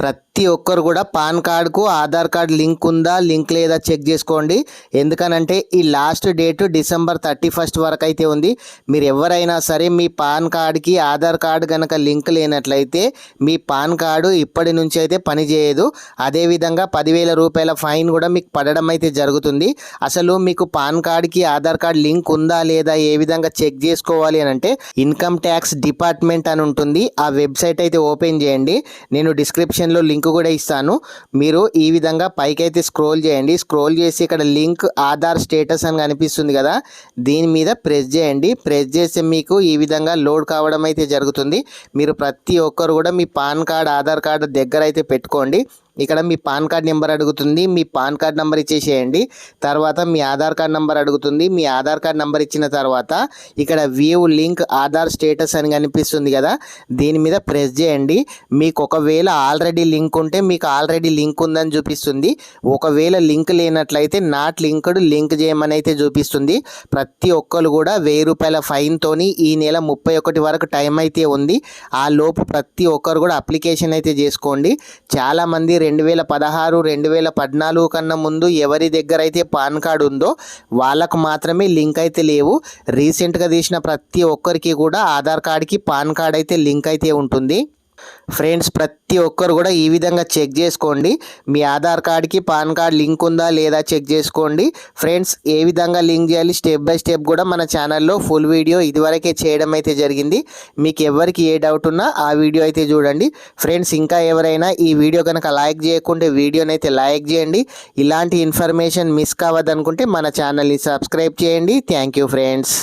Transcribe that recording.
ప్రతి ఒక్కరు కూడా పాన్ కార్డుకు ఆధార్ కార్డ్ లింక్ ఉందా లింక్ లేదా చెక్ చేసుకోండి. ఎందుకనంటే ఈ last date December thirty first వరకు అయితే ఉంది. మీరు ఎవరైనా సరే మీ పాన్ కార్డ్కి ఆధార్ కార్డు కనుక లింక్ లేనట్లయితే మీ పాన్ కార్డు ఇప్పటి నుంచి అయితే పనిచేయదు అదేవిధంగా పదివేల రూపాయల ఫైన్ కూడా మీకు పడడం అయితే జరుగుతుంది. అసలు మీకు పాన్ కార్డ్కి ఆధార్ కార్డ్ లింక్ ఉందా లేదా ఏ విధంగా చెక్ చేసుకోవాలి అని అంటే ఇన్కమ్ ట్యాక్స్ డిపార్ట్మెంట్ అని ఉంటుంది. ఆ వెబ్సైట్ అయితే ఓపెన్ చేయండి. నేను డిస్క్రిప్షన్ డిస్క్రిప్షన్లో లింక్ కూడా ఇస్తాను. మీరు ఈ విధంగా పైకి అయితే స్క్రోల్ చేయండి. స్క్రోల్ చేసి ఇక్కడ లింక్ ఆధార్ స్టేటస్ అని కనిపిస్తుంది కదా దీని మీద ప్రెస్ చేయండి. ప్రెస్ చేస్తే మీకు ఈ విధంగా లోడ్ కావడం అయితే జరుగుతుంది. మీరు ప్రతి ఒక్కరు కూడా మీ పాన్ కార్డ్ ఆధార్ కార్డు దగ్గర అయితే పెట్టుకోండి. ఇక్కడ మీ పాన్ కార్డ్ నెంబర్ అడుగుతుంది మీ పాన్ కార్డ్ నెంబర్ ఇచ్చేసేయండి. తర్వాత మీ ఆధార్ కార్డ్ నెంబర్ అడుగుతుంది మీ ఆధార్ కార్డ్ నెంబర్ ఇచ్చిన తర్వాత ఇక్కడ వ్యూ లింక్ ఆధార్ స్టేటస్ అని కనిపిస్తుంది కదా దీని మీద ప్రెస్ చేయండి. మీకు ఒకవేళ ఆల్రెడీ లింక్ ఉంటే మీకు ఆల్రెడీ లింక్ ఉందని చూపిస్తుంది. ఒకవేళ లింక్ లేనట్లయితే నాట్ లింక్డ్ లింక్ చేయమని అయితే చూపిస్తుంది. ప్రతి ఒక్కరు కూడా వెయ్యి రూపాయల ఫైన్తోని ఈ నెల ముప్పై ఒకటి వరకు టైం అయితే ఉంది. ఆ లోపు ప్రతి ఒక్కరు కూడా అప్లికేషన్ అయితే చేసుకోండి. చాలామంది రెండు వేల పదహారు రెండు వేల పద్నాలుగు కన్నా ముందు ఎవరి దగ్గర అయితే పాన్ కార్డు ఉందో వాళ్ళకు మాత్రమే లింక్ అయితే లేవు. రీసెంట్గా తీసిన ప్రతి ఒక్కరికి కూడా ఆధార్ కార్డ్కి పాన్ కార్డ్ అయితే లింక్ అయితే ఉంటుంది. ఫ్రెండ్స్ ప్రతి ఒక్కరు కూడా ఈ విధంగా చెక్ చేసుకోండి. మీ ఆధార్ కార్డ్కి పాన్ కార్డ్ లింక్ ఉందా లేదా చెక్ చేసుకోండి. ఫ్రెండ్స్ ఏ విధంగా లింక్ చేయాలి స్టెప్ బై స్టెప్ కూడా మన ఛానల్లో ఫుల్ వీడియో ఇదివరకే చేయడం అయితే జరిగింది. మీకు ఎవరికి ఏ డౌట్ ఉన్నా ఆ వీడియో అయితే చూడండి. ఫ్రెండ్స్ ఇంకా ఎవరైనా ఈ వీడియో కనుక లైక్ చేయకుంటే వీడియోని అయితే లైక్ చేయండి. ఇలాంటి ఇన్ఫర్మేషన్ మిస్ కావద్దనుకుంటే మన ఛానల్ని సబ్స్క్రైబ్ చేయండి. Thank you friends